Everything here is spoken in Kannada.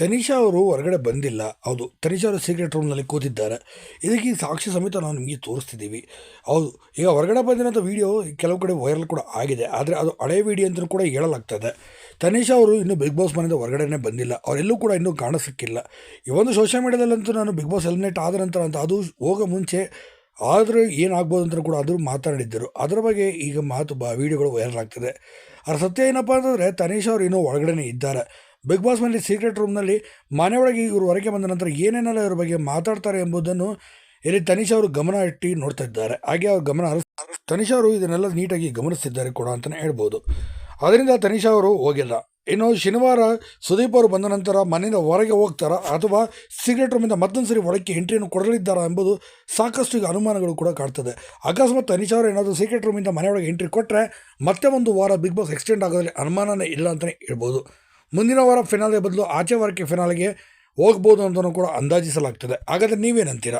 ತನಿಷಾ ಅವರು ಹೊರಗಡೆ ಬಂದಿಲ್ಲ. ಹೌದು, ತನಿಷಾ ಅವರು ಸೀಕ್ರೆಟ್ ರೂಮ್ನಲ್ಲಿ ಕೂತಿದ್ದಾರೆ. ಇದಕ್ಕೆ ಸಾಕ್ಷಿ ಸಮೇತ ನಾವು ನಿಮಗೆ ತೋರಿಸ್ತಿದ್ದೀವಿ. ಹೌದು, ಈಗ ಹೊರಗಡೆ ಬಂದಿರೋಂಥ ವೀಡಿಯೋ ಕೆಲವು ಕಡೆ ವೈರಲ್ ಕೂಡ ಆಗಿದೆ. ಆದರೆ ಅದು ಹಳೆ ವಿಡಿಯೋ ಅಂತಲೂ ಕೂಡ ಹೇಳಲಾಗ್ತದೆ. ತನಿಷಾ ಅವರು ಇನ್ನೂ ಬಿಗ್ ಬಾಸ್ ಮನೆಯಿಂದ ಹೊರಗಡೆನೇ ಬಂದಿಲ್ಲ. ಅವರೆಲ್ಲೂ ಕೂಡ ಇನ್ನೂ ಕಾಣಿಸಕ್ಕಿಲ್ಲ. ಈ ಒಂದು ಸೋಷಿಯಲ್ ಮೀಡಿಯಾದಲ್ಲಂತೂ ನಾನು ಬಿಗ್ ಬಾಸ್ ಎಲಿಮಿನೇಟ್ ಆದ ನಂತರ ಅಂತ ಅದು ಹೋಗೋ ಮುಂಚೆ ಆದರೂ ಏನಾಗ್ಬೋದು ಅಂತ ಕೂಡ ಆದರೂ ಮಾತನಾಡಿದ್ದರು. ಅದರ ಬಗ್ಗೆ ಈಗ ಮಾತು ಬ ವೀಡಿಯೋಗಳು ವೈರಲ್ ಆಗ್ತದೆ. ಅದರ ಸತ್ಯ ಏನಪ್ಪ ಅಂತಂದರೆ ತನಿಷಾ ಅವರು ಇನ್ನೂ ಒಳಗಡೆನೇ ಇದ್ದಾರೆ. ಬಿಗ್ ಬಾಸ್ನಲ್ಲಿ ಸೀಕ್ರೆಟ್ ರೂಮ್ನಲ್ಲಿ ಮನೆಯೊಳಗೆ ಇವರು ಹೊರಗೆ ಬಂದ ನಂತರ ಏನೇನೆಲ್ಲ ಇವ್ರ ಬಗ್ಗೆ ಮಾತಾಡ್ತಾರೆ ಎಂಬುದನ್ನು ಇಲ್ಲಿ ತನಿಷ್ ಅವರು ಗಮನ ಇಟ್ಟು ನೋಡ್ತಾ ಇದ್ದಾರೆ. ಹಾಗೆ ಅವ್ರ ಗಮನ ತನಿಷ್ ಅವರು ಇದನ್ನೆಲ್ಲ ನೀಟಾಗಿ ಗಮನಿಸ್ತಿದ್ದಾರೆ ಕೂಡ ಅಂತಲೇ ಹೇಳ್ಬೋದು. ಅದರಿಂದ ತನಿಷ್ ಅವರು ಹೋಗಿಲ್ಲ. ಇನ್ನು ಶನಿವಾರ ಸುದೀಪ್ ಅವರು ಬಂದ ನಂತರ ಮನೆಯಿಂದ ಹೊರಗೆ ಹೋಗ್ತಾರಾ ಅಥವಾ ಸೀಕ್ರೆಟ್ ರೂಮಿಂದ ಮತ್ತೊಂದು ಸರಿ ಒಳಕ್ಕೆ ಎಂಟ್ರಿಯನ್ನು ಕೊಡಲಿದ್ದಾರಾ ಎಂಬುದು ಸಾಕಷ್ಟು ಈಗ ಅನುಮಾನಗಳು ಕೂಡ ಕಾಡ್ತದೆ ಅಕಸ್ಮಾತ್ ತನಿಷ್ ಅವರು ಏನಾದರೂ ಸೀಕ್ರೆಟ್ ರೂಮಿಂದ ಮನೆಯೊಳಗೆ ಎಂಟ್ರಿ ಕೊಟ್ಟರೆ ಮತ್ತೆ ಒಂದು ವಾರ ಬಿಗ್ ಬಾಸ್ ಎಕ್ಸ್ಟೆಂಡ್ ಆಗೋದ್ರಲ್ಲಿ ಅನುಮಾನನೇ ಇಲ್ಲ ಅಂತಲೇ ಹೇಳ್ಬೋದು. ಮುಂದಿನ ವಾರ ಫಿನಾಲೆ ಬದಲು ಆಚೆ ವಾರಕ್ಕೆ ಫಿನಾಲೆಗೆ ಹೋಗ್ಬೋದು ಅಂತಲೂ ಕೂಡ ಅಂದಾಜಿಸಲಾಗ್ತದೆ. ಹಾಗಾದರೆ ನೀವೇನಂತೀರಾ?